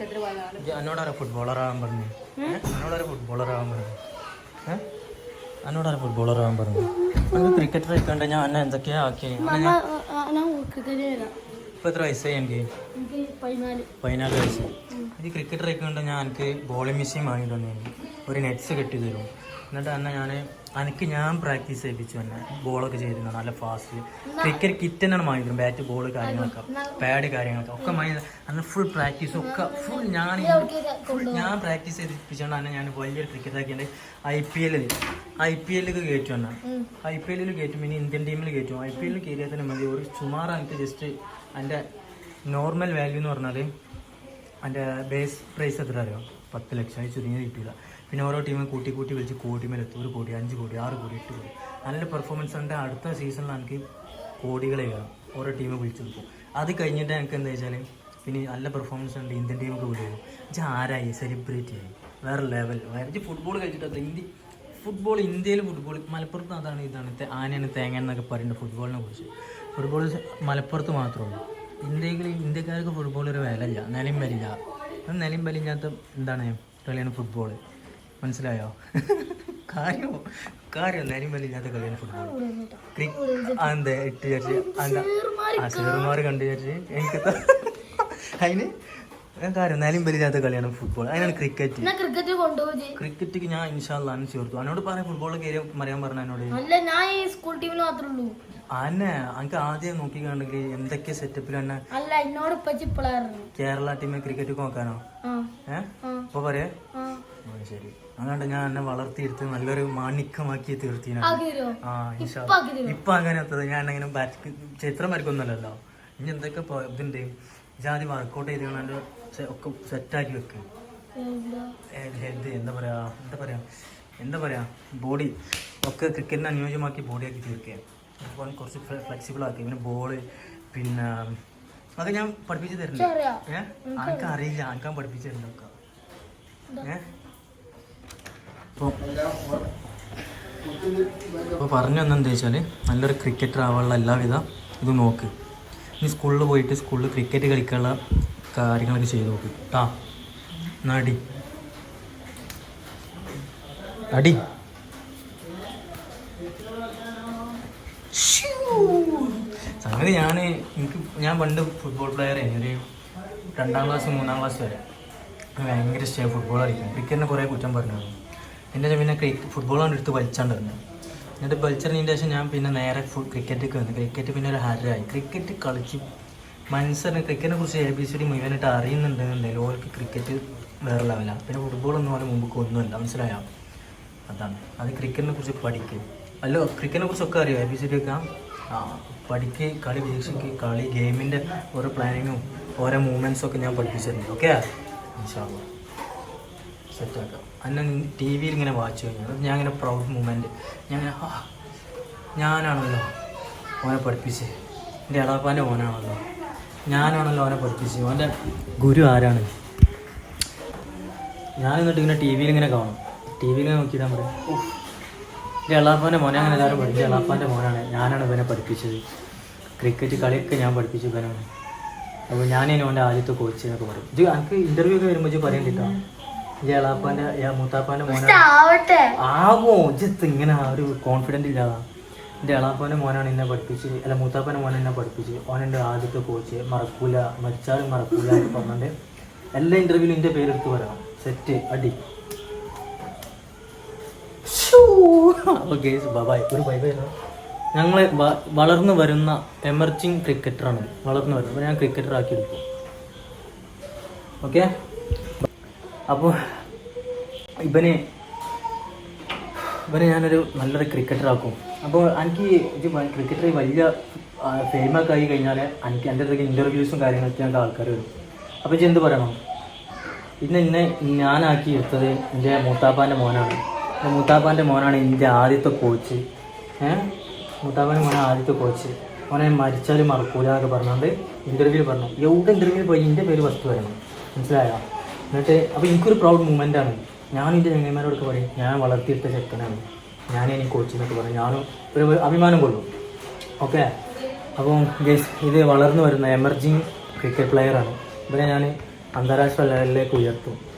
എന്നോടാരാ footballer ആവാൻ പറഞ്ഞു. എന്നോടാരാ footballer ആവാൻ പറഞ്ഞു. എന്നോടാരാ ഫുട്ബോളർ ആവാൻ പറഞ്ഞു. നമുക്ക് ക്രിക്കറ്റർ ആയിക്കൊണ്ട് ഞാൻ എന്നെ എന്തൊക്കെയാ ആക്കി ഇപ്പൊ എത്ര വയസ്സായി എനിക്ക്? പതിനാല്. വയസ്സ്. ഇത് ക്രിക്കറ്റർ ആയിക്കൊണ്ട് ഞാൻ എനിക്ക് ബോളിംഗ് മെഷീൻ വാങ്ങിയിട്ടുണ്ടെങ്കിൽ ഒരു നെറ്റ്സ് കെട്ടി തരും എന്നിട്ട് അന്ന ഞാൻ എനിക്ക് ഞാൻ പ്രാക്ടീസ് ചെയ്യിപ്പിച്ചു തന്നെ ബോളൊക്കെ ചെയ്തിരുന്നു. നല്ല ഫാസ്റ്റ് ക്രിക്കറ്റ് കിറ്റ് തന്നെയാണ് വാങ്ങിക്കുന്നത് ബാറ്റ് ബോൾ കാര്യങ്ങളൊക്കെ. പാഡ് കാര്യങ്ങളൊക്കെ. ഒക്കെ വാങ്ങി അന്ന് ഫുൾ പ്രാക്ടീസ് ഒക്കെ ഫുൾ ഞാൻ ഫുൾ ഞാൻ പ്രാക്ടീസ് ചെയ്തിപ്പിച്ചുകൊണ്ട് തന്നെ ഞാൻ വലിയൊരു ക്രിക്കറ്റ് ആക്കിയിട്ട് ഐ പി എല്ലിൽ ഐ പി എല്ലിൽ കയറ്റും എന്നാൽ ഐ പി എല്ലിൽ കയറ്റും ഇനി ഇന്ത്യൻ ടീമിൽ കയറ്റും ഐ പി എല്ലിൽ കയറിയാൽ തന്നെ മതി. ഒരു സുമാർ എനിക്ക് ജസ്റ്റ് എന്റെ നോർമൽ വാല്യൂ എന്ന് പറഞ്ഞാൽ എന്റെ ബേസ് പ്രൈസ് എത്ര അറിയാം? പത്ത് ലക്ഷം. അത് ചുരുങ്ങി കിട്ടില്ല പിന്നെ ഓരോ ടീമും കൂട്ടി കൂട്ടി വിളിച്ച് കോടി മേലെത്തും ഒരു കോടി അഞ്ച് കോടി ആറ് കോടി എട്ട് കോടി. നല്ല പെർഫോമൻസ് ഉണ്ട്. അടുത്ത സീസണിൽ എനിക്ക് കോടികളെ കാണും ഓരോ ടീം വിളിച്ചു കൊടുക്കും അത് കഴിഞ്ഞിട്ട് എനിക്ക് എന്താ വെച്ചാൽ പിന്നെ നല്ല പെർഫോമൻസ് ഉണ്ട്. ഇന്ത്യൻ ടീമൊക്കെ വിളിക്കും ഇത് ആരായി? സെലിബ്രേറ്റ് ആയി. വേറെ ലെവൽ വേറെ ഫുട്ബോൾ കളിച്ചിട്ട് ഇന്ത്യ ഫുട്ബോൾ ഇന്ത്യയിൽ ഫുട്ബോൾ മലപ്പുറത്ത് അതാണ് ഇതാണ് ആനയാണ് തേങ്ങ എന്നൊക്കെ പറയുന്നത് ഫുട്ബോളിനെ കുറിച്ച്. ഫുട്ബോൾ മലപ്പുറത്ത് മാത്രമേ ഉള്ളൂ. ഇന്ത്യയിൽ ഇന്ത്യക്കാർക്ക് ഫുട്ബോൾ ഒരു വിലയില്ല നിലയും വലിയ നിലയും വിലയില്ലാത്ത എന്താണ് കളിയാണ് ഫുട്ബോൾ മനസ്സിലായോ? കാര്യമോ കാര്യം നിലയും വലിയാത്ത കളിയാണ് ഫുട്ബോൾ അതെ ഇട്ട് എന്താ ആ സീറുമാർ കണ്ടു വിചാരിച്ച് എനിക്ക് അതിന് കാര്യം നിലയും വലിയാത്ത കളിയാണ് ഫുട്ബോൾ അതിനാണ് ക്രിക്കറ്റ് ക്രിക്കറ്റ് കൊണ്ടുപോയി ഞാൻ ഇൻഷാല്ലാന്ന് ചേർത്തു. എന്നോട് പറയാം ഫുട്ബോൾ കയറി മറിയാൻ പറഞ്ഞു എന്നോട് അല്ല ഞാൻ ഈ സ്കൂൾ ടീമിൽ മാത്രമേ ഉള്ളൂ. അന്നെ എനിക്ക് ആദ്യം നോക്കി കണ്ടെങ്കിൽ എന്തൊക്കെ സെറ്റപ്പിൽ തന്നെ അല്ല എന്നോട് കേരള ടീമിൽ ക്രിക്കറ്റ് നോക്കാനോ? ഏഹ് അപ്പൊ പറയാ. ശരി. അതുകൊണ്ട് ഞാൻ എന്നെ വളർത്തിയെടുത്ത് നല്ലൊരു മാണിക്കമാക്കി തീർത്തിനാ. ആ ഇപ്പൊ അങ്ങനെ ഞാൻ അങ്ങനെ ചിത്രം വരക്കൊന്നുമല്ലല്ലോ ഇനി എന്തൊക്കെ ഇതുണ്ട്? ജാതി വർക്കൗട്ട് ചെയ്ത് കാണാണ്ട് സെ- ഒക്കെ സെറ്റാക്കി വെക്ക്. എന്താ? ഹെൽത്ത് എന്താ പറയാ? എന്താ പറയാ? എന്താ പറയാ? ബോഡി ഒക്കെ ക്രിക്കറ്റിന് അനുയോജ്യമാക്കി ബോഡിയാക്കി തീർക്കുക അപ്പോൾ കുറച്ച് ഫ്ലെക്സിബിൾ ആക്കി. പിന്നെ ബോൾ പിന്നെ അതൊക്കെ ഞാൻ പഠിപ്പിച്ച് തരുന്നുണ്ട്. അറിയാം ഏഹ് ആർക്കും അറിയില്ല അനക്കാൻ പഠിപ്പിച്ച് തരുന്നൊക്കെ ഏഹ് അപ്പോൾ പറഞ്ഞു വന്നെന്താ വെച്ചാൽ നല്ലൊരു ക്രിക്കറ്റർ ആവാനുള്ള എല്ലാവിധ ഇത് നോക്ക്. നീ സ്കൂളിൽ പോയിട്ട് സ്കൂളിൽ ക്രിക്കറ്റ് കളിക്കാനുള്ള കാര്യങ്ങളൊക്കെ ചെയ്ത് നോക്ക്. ട്ടാ. അടി? അടി. സംഗതി ഞാൻ എനിക്ക് ഞാൻ പണ്ട് ഫുട്ബോൾ പ്ലെയർ ഒരു രണ്ടാം ക്ലാസ് മൂന്നാം ക്ലാസ് വരെ. ഭയങ്കര ഇഷ്ടമായി ഫുട്ബോൾ കളിക്കും ക്രിക്കറ്റിനെ കുറേ കുറ്റം പറഞ്ഞു എന്റെ പിന്നെ ഫുട്ബോളാണ് എടുത്ത് വലിച്ചാണ്ടിരുന്നത് എന്നിട്ട് വലിച്ചെറിഞ്ഞതിന് ശേഷം ഞാൻ പിന്നെ നേരെ ഫുൾ ക്രിക്കറ്റിലേക്ക് വന്നു. ക്രിക്കറ്റ് പിന്നെ ഒരു ഹരമായി ക്രിക്കറ്റ് കളിച്ച് മനസ്സിന് ക്രിക്കറ്റിനെ കുറിച്ച് എ ബി സി ഡി മുഴുവനായിട്ട് അറിയുന്നുണ്ടെന്നുണ്ടെങ്കിൽ ഓർക്ക് ക്രിക്കറ്റ് വേറെ ലെവലാണ് പിന്നെ ഫുട്ബോൾ ഒന്നും പോലെ മുമ്പ് ഒന്നുമില്ല മനസ്സിലായോ? അതാണ്. അത് ക്രിക്കറ്റിനെ കുറിച്ച് പഠിക്കും. അല്ലോ ക്രിക്കറ്റിനെ കുറിച്ചൊക്കെ അറിയാം? എ ബി സി ഡി ഒക്കെ? ആ പഠിക്ക് കളി വീക്ഷിക്ക് കളി ഗെയിമിന്റെ ഓരോ പ്ലാനിങ്ങും ഓരോ മൂവ്മെന്റ്സും ഒക്കെ ഞാൻ പഠിപ്പിച്ചിട്ടുണ്ട്. ഓക്കെ സെറ്റാക്കാം അന്നെ ടി വിയിൽ ഇങ്ങനെ വാച്ച് കഴിഞ്ഞാൽ ഞാൻ ഇങ്ങനെ പ്രൗഡ് മൂമെന്റ് ഞാൻ ഞാനാണല്ലോ ഓനെ പഠിപ്പിച്ച്. എന്റെ ഇളാപ്പാന്റെ ഓനാണല്ലോ ഞാനാണല്ലോ ഓനെ പഠിപ്പിച്ച്. ഓന്റെ ഗുരു ആരാണ്? ഞാൻ എന്നിട്ട് ഇങ്ങനെ ടി വിയിൽ ഇങ്ങനെ കാണും. ടി വിയിൽ നോക്കിയിട്ട് നമ്മുടെ എന്റെ എളാപ്പാന്റെ മോനെ അങ്ങനെ എല്ലാവരും പഠിച്ചു. എളാപ്പാന്റെ മോനാണ്. ഞാനാണ് ഇവനെ പഠിപ്പിച്ചത്. ക്രിക്കറ്റ് കളിയൊക്കെ ഞാൻ പഠിപ്പിച്ചു ഇവനാണ്. അപ്പോൾ ഞാനേനും അവന്റെ ആദ്യത്തെ കോച്ച് എന്നൊക്കെ പറയും. ഇത് എനിക്ക് ഇന്റർവ്യൂ ഒക്കെ വരുമ്പോൾ ഇത് പറയണ്ടിട്ടോ എളാപ്പാന്റെ മൂത്താപ്പാന്റെ മോനാണ്. ആവോ? ഇജ്ജത്ത് ഇങ്ങനെ ആ ഒരു കോൺഫിഡന്റ് ഇല്ലാതാ. എന്റെ എളാപ്പാന്റെ മോനാണ് എന്നെ പഠിപ്പിച്ച് അല്ല മൂത്താപ്പാന്റെ മോനെ എന്നെ പഠിപ്പിച്ച് ഓനെന്റെ ആദ്യത്തെ കോച്ച് മറക്കൂല. മരിച്ചാലും മറക്കൂല എന്ന് പറഞ്ഞിട്ട് എല്ലാ ഇന്റർവ്യൂവിലും എന്റെ പേരെടുത്ത് പറയണം. സെറ്റ് അടി. ഓക്കെ ബൈ ഒരു ബൈ ബൈ ഞങ്ങൾ വളർന്നു വരുന്ന എമർജിങ് ക്രിക്കറ്ററാണ് വളർന്നു വരുന്നത് അപ്പോൾ ഞാൻ ക്രിക്കറ്റർ ആക്കി എടുക്കും ഓക്കെ അപ്പോൾ ഇവന് ഇവനെ ഞാനൊരു നല്ലൊരു ക്രിക്കറ്റർ ആക്കും. അപ്പോൾ എനിക്ക് ഇത് ക്രിക്കറ്റർ വലിയ ഫേമസ് ആയി കഴിഞ്ഞാൽ എനിക്ക് എന്റെ അടുത്തേക്ക് ഇന്റർവ്യൂസും കാര്യങ്ങളൊക്കെ ഞങ്ങൾക്ക് ആൾക്കാർ വരും. അപ്പോൾ ഇത് എന്ത് പറയണം? ഇന്ന് ഇന്നെ ഞാനാക്കി എടുത്തത് എന്റെ മൂത്താപ്പാന്റെ മോനാണ്. മൂത്താപ്പാന്റെ മോനാണ് എന്റെ ആദ്യത്തെ കോച്ച്. ഏഹ് മുത്താപ്പാന്റെ മോനാണ് ആദ്യത്തെ കോച്ച്. മോനെ മരിച്ചാലും മറക്കൂല എന്നൊക്കെ പറഞ്ഞുകൊണ്ട് ഇന്റർവ്യൂ പറഞ്ഞു. എവിടെ ഇന്റർവ്യൂ പോയി? എന്റെ പേര് ഫസ്റ്റ് വരണം മനസ്സിലായോ? എന്നിട്ട് അപ്പോൾ എനിക്കൊരു പ്രൗഡ് മൂമെന്റ് ആണ്. ഞാൻ എന്റെ ചങ്ങന്മാരോടൊക്കെ പറയും ഞാൻ വളർത്തിയിട്ട ചെക്കനാണ്. ഞാൻ ഇനി കോച്ച് എന്നൊക്കെ പറയും. ഞാനും ഒരു അഭിമാനം കൊള്ളും. ഓക്കെ അപ്പം ഗേസ് ഇത് വളർന്നു വരുന്ന എമർജിങ് ക്രിക്കറ്റ് പ്ലെയറാണ് ഇവരെ ഞാൻ അന്താരാഷ്ട്ര ലെവലിലേക്ക് ഉയർത്തും.